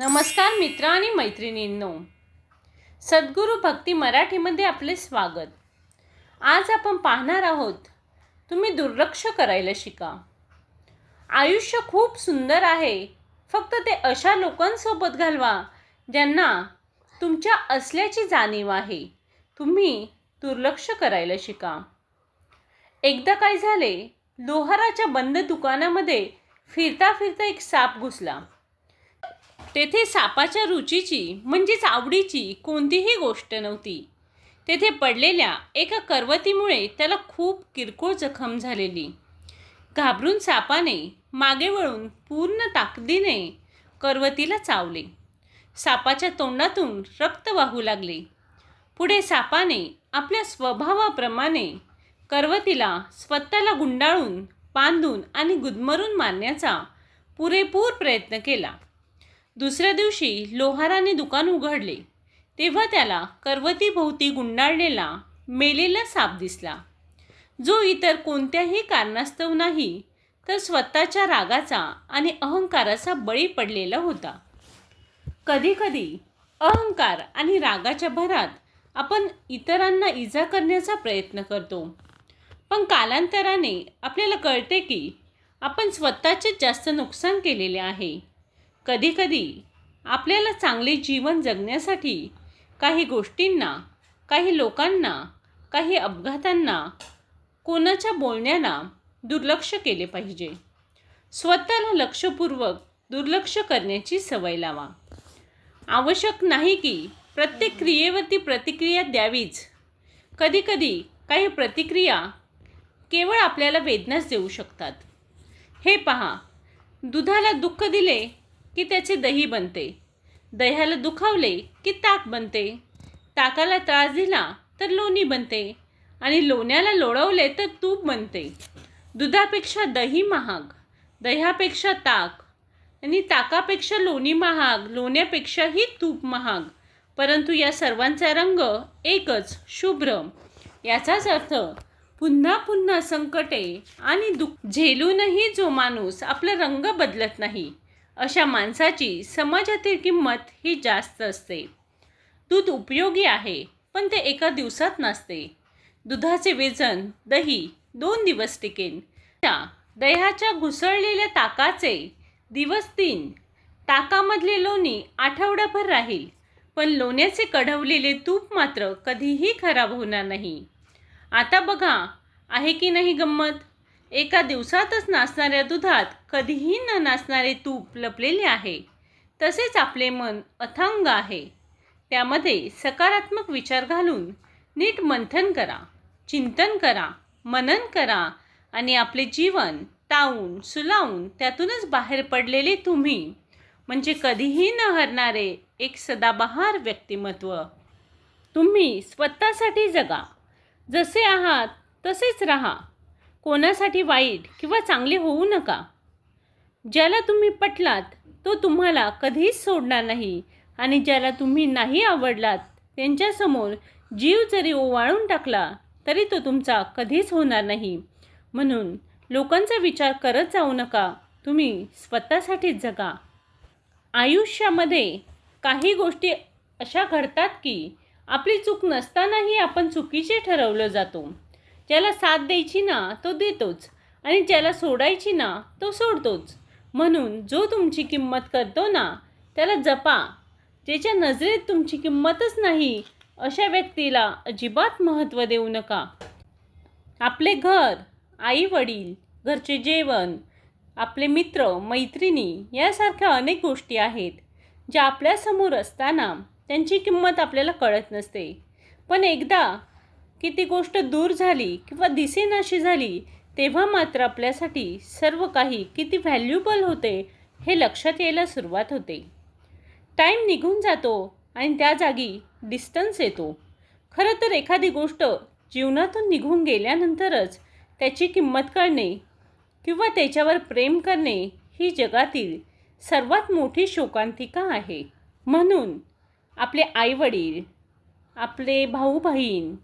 नमस्कार मित्र आणि मैत्रिणींनो. सद्गुरू भक्ती मराठीमध्ये आपले स्वागत. आज आपण पाहणार आहोत तुम्ही दुर्लक्ष करायला शिका. आयुष्य खूप सुंदर आहे फक्त ते अशा लोकांसोबत घालवा ज्यांना तुमच्या असल्याची जाणीव आहे. तुम्ही दुर्लक्ष करायला शिका. एकदा काय झाले लोहाराच्या बंद दुकानामध्ये फिरता फिरता एक साप घुसला. तेथे सापाच्या रुचीची म्हणजेच आवडीची कोणतीही गोष्ट नव्हती. तेथे पडलेल्या एका करवतीमुळे त्याला खूप किरकोळ जखम झालेली. घाबरून सापाने मागे वळून पूर्ण ताकदीने करवतीला चावले. सापाच्या तोंडातून रक्त वाहू लागले. पुढे सापाने आपल्या स्वभावाप्रमाणे करवतीला स्वतःला गुंडाळून बांधून आणि गुदमरून मारण्याचा पुरेपूर प्रयत्न केला. दुसऱ्या दिवशी लोहाराने दुकान उघडले. तेव्हा त्याला करवतीभोवती गुंडाळलेला मेलेला साप दिसला. जो इतर कोणत्याही कारणास्तव नाही तर स्वतःच्या रागाचा आणि अहंकाराचा बळी पडलेला होता. कधीकधी अहंकार आणि रागाच्या भरात आपण इतरांना इजा करण्याचा प्रयत्न करतो. पण कालांतराने आपल्याला कळते की आपण स्वतःचेच जास्त नुकसान केलेले आहे. कधीकधी आपल्याला चांगले जीवन जगण्यासाठी काही गोष्टींना काही लोकांना काही अपघातांना कोणाच्या बोलण्याला दुर्लक्ष केले पाहिजे. स्वतःला लक्षपूर्वक दुर्लक्ष करण्याची सवय लावा. आवश्यक नाही की प्रत्येक क्रियेवरती प्रतिक्रिया द्यावीच. कधीकधी काही प्रतिक्रिया केवळ आपल्याला वेदनाच देऊ शकतात. हे पहा दुधाला दुःख दिले की त्याचे दही बनते. दह्याला दुखावले की ताक बनते. ताकाला त्रास दिला तर लोणी बनते आणि लोण्याला लोळवले तर तूप बनते. दुधापेक्षा दही महाग दह्यापेक्षा ताक आणि ताकापेक्षा लोणी महाग लोण्यापेक्षाही तूप महाग. परंतु या सर्वांचा रंग एकच शुभ्र. याचाच अर्थ पुन्हा पुन्हा संकटे आणि दुःख. झेलूनही जो माणूस आपला रंग बदलत नाही अशा माणसाची समाजातील किंमत ही जास्त असते. दूध उपयोगी आहे पण ते एका दिवसात नसते. दुधाचे वेजन दही दोन दिवस टिकेन. त्या दह्याच्या घुसळलेल्या ताकाचे दिवस तीन. ताकामधले लोणी आठवडाभर राहील पण लोण्याचे कढवलेले तूप मात्र कधीही खराब होणार नाही. आता बघा आहे की नाही गंमत? एका दिवसातच नाचणाऱ्या दुधात कधीही न नाचणारे तूप लपलेले आहे. तसेच आपले मन अथांग आहे. त्यामध्ये सकारात्मक विचार घालून नीट मंथन करा चिंतन करा मनन करा आणि आपले जीवन तावून सुलावून त्यातूनच बाहेर पडलेले तुम्ही म्हणजे कधीही न हरणारे एक सदाबहार व्यक्तिमत्व. तुम्ही स्वतःसाठी जगा. जसे आहात तसेच राहा. कोणासाठी वाईट किंवा चांगले होऊ नका. ज्याला तुम्ही पटलात तो तुम्हाला कधीच सोडणार नाही. आणि ज्याला तुम्ही नाही आवडलात त्यांच्यासमोर जीव जरी ओवाळून टाकला तरी तो तुमचा कधीच होणार नाही. म्हणून लोकांचा विचार करत जाऊ नका. तुम्ही स्वतःसाठीच जगा. आयुष्यामध्ये काही गोष्टी अशा घडतात की आपली चूक नसतानाही आपण चुकीचे ठरवलं जातो. ज्याला साथ द्यायची ना तो देतोच. आणि ज्याला सोडायची ना तो सोडतोच. म्हणून जो तुमची किंमत करतो ना त्याला जपा. ज्याच्या नजरेत तुमची किंमतच नाही अशा व्यक्तीला अजिबात महत्त्व देऊ नका. आपले घर आई वडील घरचे जेवण आपले मित्र मैत्रिणी यासारख्या अनेक गोष्टी आहेत ज्या आपल्यासमोर असताना त्यांची किंमत आपल्याला कळत नसते. पण एकदा की ती गोष्ट दूर झाली किंवा दिसेनाशी झाली तेव्हा मात्र आपल्यासाठी सर्व काही किती व्हॅल्युबल होते हे लक्षात यायला सुरुवात होते. टाईम निघून जातो आणि त्या जागी डिस्टन्स येतो. खरं तर एखादी गोष्ट जीवनातून निघून गेल्यानंतरच त्याची किंमत कळणे किंवा त्याच्यावर प्रेम करणे ही जगातील सर्वात मोठी शोकांतिका आहे. म्हणून आपले आईवडील आपले भाऊ बहीण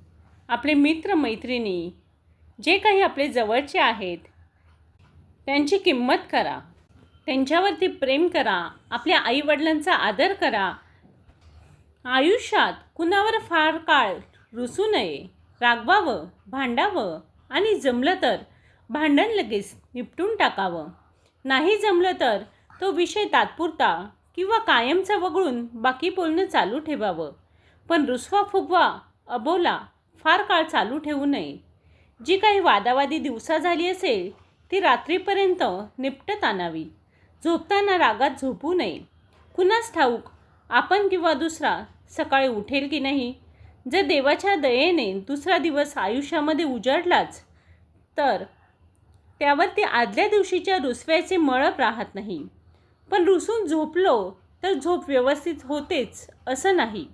आपले मित्र मैत्रिणी जे काही आपले जवळचे आहेत त्यांची किंमत करा. त्यांच्यावरती प्रेम करा. आपल्या आईवडिलांचा आदर करा. आयुष्यात कुणावर फार काळ रुसू नये. रागवावं भांडावं आणि जमलं तर भांडण लगेच निपटून टाकावं. नाही जमलं तर तो विषय तात्पुरता किंवा कायमचा वगळून बाकी बोलणं चालू ठेवावं. पण रुसवा फुगवा अबोला फार काळ चालू ठेवू नये. जी काही वादावादी दिवसा झाली असेल ती रात्रीपर्यंत निपटत आणावी. झोपताना रागात झोपू नये. कुणास ठाऊक आपण किंवा दुसरा सकाळी उठेल की नाही? जर देवाच्या दयेने दुसरा दिवस आयुष्यामध्ये उजाडलाच तर त्यावरती आदल्या दिवशीच्या रुसव्याचे मळप राहत नाही. पण रुसून झोपलो तर झोप व्यवस्थित होतेच असं नाही.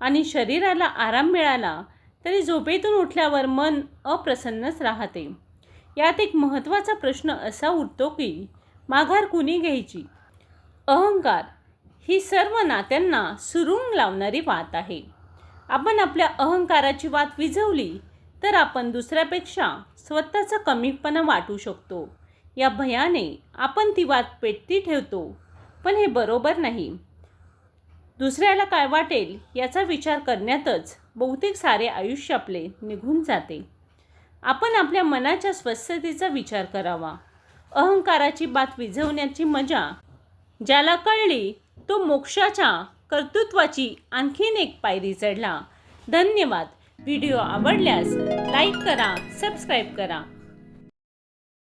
आणि शरीराला आराम मिळाला तरी झोपेतून उठल्यावर मन अप्रसन्नच राहते. यात एक महत्त्वाचा प्रश्न असा उठतो की माघार कुणी घ्यायची? अहंकार ही सर्व नात्यांना सुरुंग लावणारी वात आहे. आपण आपल्या अहंकाराची वात विझवली तर आपण दुसऱ्यापेक्षा स्वतःचा कमीपणा वाटू शकतो. या भयाने आपण ती वात पेटती ठेवतो पण हे बरोबर नाही. दुसऱ्याला काय वाटेल याचा विचार करण्यातच बहुतेक सारे आयुष्य आपले निघून जाते. आपण आपल्या मनाच्या स्वस्थतेचा विचार करावा. अहंकाराची बात विझवण्याची मजा ज्याला कळली तो मोक्षाच्या कर्तृत्वाची आणखीन एक पायरी चढला. धन्यवाद. व्हिडिओ आवडल्यास लाईक करा सबस्क्राईब करा.